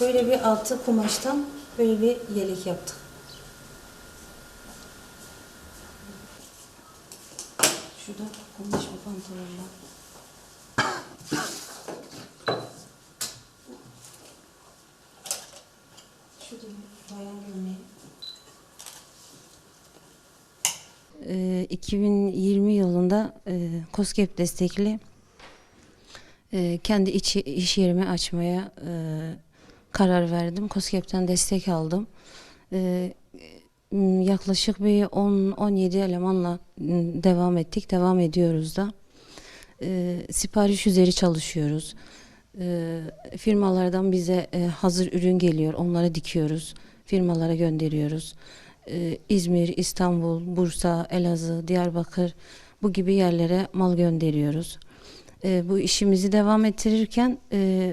böyle bir altı kumaştan böyle bir yelek yaptık. Şurada kumaş bir pantolonlar. Şurada bayan gömleği. Ee, 2020 yılında e, COSGAP destekli e, kendi iç, iş yerimi açmaya e, karar verdim. COSGAP'ten destek aldım. E, m, yaklaşık bir 10-17 elemanla devam ettik. Devam ediyoruz da. E, sipariş üzeri çalışıyoruz. E, firmalardan bize e, hazır ürün geliyor. Onları dikiyoruz. Firmalara gönderiyoruz. E, İzmir, İstanbul, Bursa, Elazığ, Diyarbakır bu gibi yerlere mal gönderiyoruz. E, bu işimizi devam ettirirken e,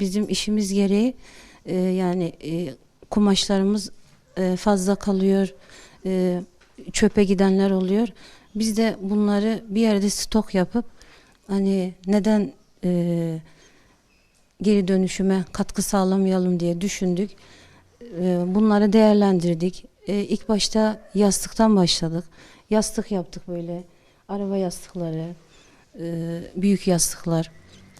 bizim işimiz gereği e, yani e, kumaşlarımız e, fazla kalıyor, e, çöpe gidenler oluyor. Biz de bunları bir yerde stok yapıp hani neden e, geri dönüşüme katkı sağlamayalım diye düşündük. E, bunları değerlendirdik. E, ilk başta yastıktan başladık. Yastık yaptık böyle. Araba yastıkları, büyük yastıklar,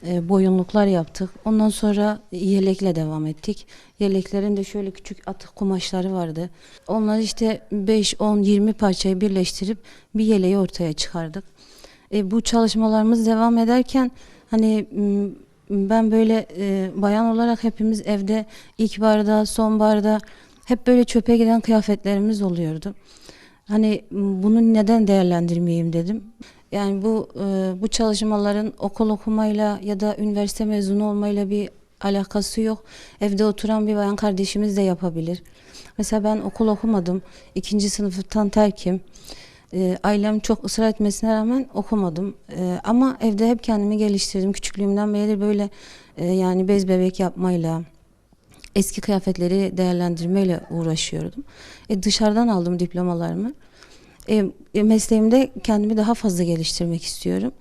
e, boyunluklar yaptık. Ondan sonra yelekle devam ettik. Yeleklerin de şöyle küçük atık kumaşları vardı. Onları işte 5, 10, 20 parçayı birleştirip bir yeleği ortaya çıkardık. E, bu çalışmalarımız devam ederken hani ben böyle e, bayan olarak hepimiz evde ilkbaharda, sonbaharda hep böyle çöpe giden kıyafetlerimiz oluyordu. Hani bunu neden değerlendirmeyeyim dedim. Yani bu e, bu çalışmaların okul okumayla ya da üniversite mezunu olmayla bir alakası yok. Evde oturan bir bayan kardeşimiz de yapabilir. Mesela ben okul okumadım. İkinci sınıftan terkim. E, ailem çok ısrar etmesine rağmen okumadım. E, ama evde hep kendimi geliştirdim. Küçüklüğümden beri böyle yani bez bebek yapmayla, eski kıyafetleri değerlendirmeyle uğraşıyordum. E, dışarıdan aldım diplomalarımı. E, e, mesleğimde kendimi daha fazla geliştirmek istiyorum.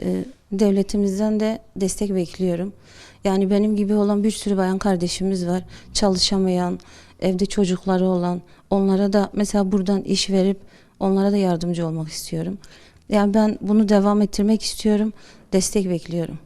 E, devletimizden de destek bekliyorum. Yani benim gibi olan bir sürü bayan kardeşimiz var. Çalışamayan, evde çocukları olan, onlara da mesela buradan iş verip onlara da yardımcı olmak istiyorum. Yani ben bunu devam ettirmek istiyorum. Destek bekliyorum.